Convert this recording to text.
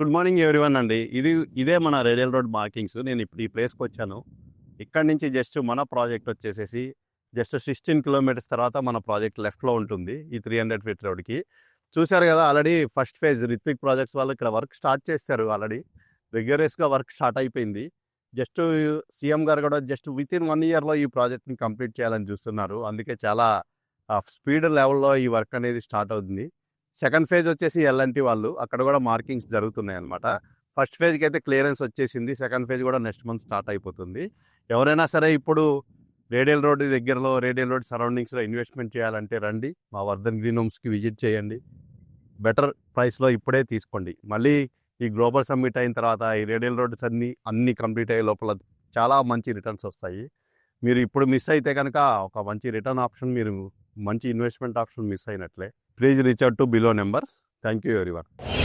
Good morning everyone అండి. ఇది ఇదే మన రేడియల్ రోడ్ మార్కింగ్స్. నేను ఇప్పుడు ఈ ప్లేస్కి వచ్చాను. ఇక్కడ నుంచి జస్ట్ మన ప్రాజెక్ట్ వచ్చేసేసి జస్ట్ సిక్స్టీన్ కిలోమీటర్స్ తర్వాత మన ప్రాజెక్ట్ లెఫ్ట్లో ఉంటుంది ఈ త్రీ హండ్రెడ్ ఫీట్ రోడ్కి. చూశారు కదా already first phase Rithvik projects వాళ్ళు ఇక్కడ వర్క్ స్టార్ట్ చేస్తారు ఆల్రెడీ. రిగరస్గా వర్క్ స్టార్ట్ అయిపోయింది. జస్ట్ సీఎం గారు కూడా జస్ట్ విత్ ఇన్ వన్ ఇయర్లో ఈ ప్రాజెక్ట్ని కంప్లీట్ చేయాలని చూస్తున్నారు. అందుకే చాలా స్పీడ్ లెవెల్లో ఈ వర్క్ అనేది స్టార్ట్ అవుతుంది. సెకండ్ ఫేజ్ వచ్చేసి ఎల్ఎన్టీ వాళ్ళు. అక్కడ కూడా మార్కింగ్స్ జరుగుతున్నాయి అనమాట ఫస్ట్ ఫేజ్కి అయితే క్లియరెన్స్ వచ్చేసింది. సెకండ్ ఫేజ్ కూడా నెక్స్ట్ మంత్ స్టార్ట్ అయిపోతుంది. ఎవరైనా సరే ఇప్పుడు రేడియల్ రోడ్ దగ్గరలో రేడియల్ రోడ్ సరౌండింగ్స్లో ఇన్వెస్ట్మెంట్ చేయాలంటే రండి. మా వర్ధన్ గ్రీన్ హోమ్స్కి విజిట్ చేయండి. బెటర్ ప్రైస్లో ఇప్పుడే తీసుకోండి. మళ్ళీ ఈ గ్లోబల్ సమ్మిట్ అయిన తర్వాత ఈ రేడియల్ రోడ్స్ అన్ని అన్ని కంప్లీట్ అయ్యే లోపల చాలా మంచి రిటర్న్స్ వస్తాయి. మీరు ఇప్పుడు మిస్ అయితే కనుక ఒక మంచి రిటర్న్ ఆప్షన్ మీరు మంచి ఇన్వెస్ట్మెంట్ ఆప్షన్ మిస్ అయినట్లే. Please reach out to below number. Thank you everyone.